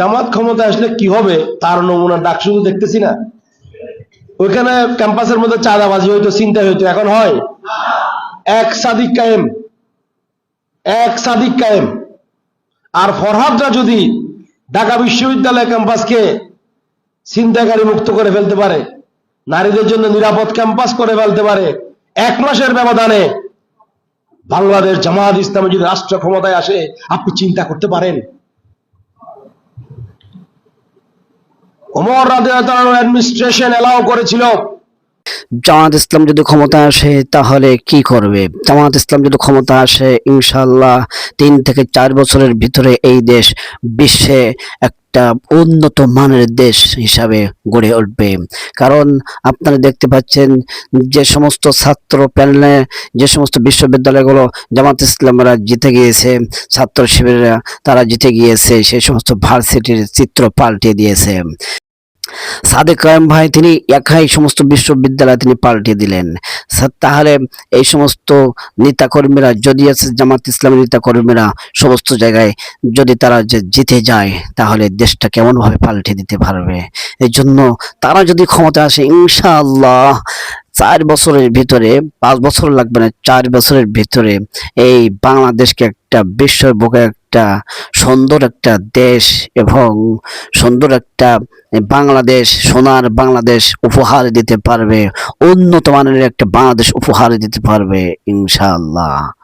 জামাত ক্ষমতা আসলে কি হবে, তার নমুনা ডাক শুধু দেখতেছি না। ওইখানে ক্যাম্পাসের মধ্যে চাঁদাবাজি হইতো চিন্তা হইতো, এখন হয়। এক সাদিক কায়েম, এক সাদিক কায়েম। আর ফরহাদরা যদি ঢাকা বিশ্ববিদ্যালয় ক্যাম্পাসকে চিন্তাকারী মুক্ত করে ফেলতে পারে, নারীদের জন্য নিরাপদ ক্যাম্পাস করে ফেলতে পারে, এক মাসের ব্যবধানে বাংলাদেশ জামাত ইসলামে যদি রাষ্ট্র ক্ষমতায় আসে, আপনি চিন্তা করতে পারেন। ওমর রাদিয়াল্লাহু অ্যাডমিনিস্ট্রেশন এলাও করেছিল। জামাত ইসলাম যদি ক্ষমতা আসে, তাহলে কি করবে? জামাত ইসলাম যদি ক্ষমতা আসে ইনশাল্লাহ তিন থেকে চার বছরের ভিতরে এই দেশ বিশ্বে একটা উন্নত মানের দেশ হিসাবে গড়ে উঠবে। কারণ আপনারা দেখতে পাচ্ছেন যে সমস্ত ছাত্র প্যানেলে যে সমস্ত বিশ্ববিদ্যালয়গুলো জামাত ইসলামরা জিতে গিয়েছে, ছাত্র শিবিরেরা তারা জিতে গিয়েছে, সেই সমস্ত ভার্সিটির চিত্র পাল্টে দিয়েছে। সাদেক কায়েম ভাই, তিনি একাই সমস্ত বিশ্ববিদ্যালয় তিনি পাল্টে দিলেন। তাহলে এই সমস্ত নেতাকর্মীরা, যদি আছে জামাত ইসলামের নেতাকর্মীরা সমস্ত জায়গায় যদি তারা যে জিতে যায়, তাহলে দেশটা কেমনভাবে পাল্টে দিতে পারবে? এই জন্য তারা যদি ক্ষমতা আসে, ইনশাআল্লাহ চার বছরের ভিতরে, পাঁচ বছর লাগবে না, চার বছরের ভিতরে এই বাংলাদেশকে একটা বিশ্বের বুকে একটা সুন্দর একটা দেশ এবং সুন্দর একটা বাংলাদেশ, সোনার বাংলাদেশ উপহার দিতে পারবে, উন্নত মানের একটা বাংলাদেশ উপহার দিতে পারবে, ইনশাআল্লাহ।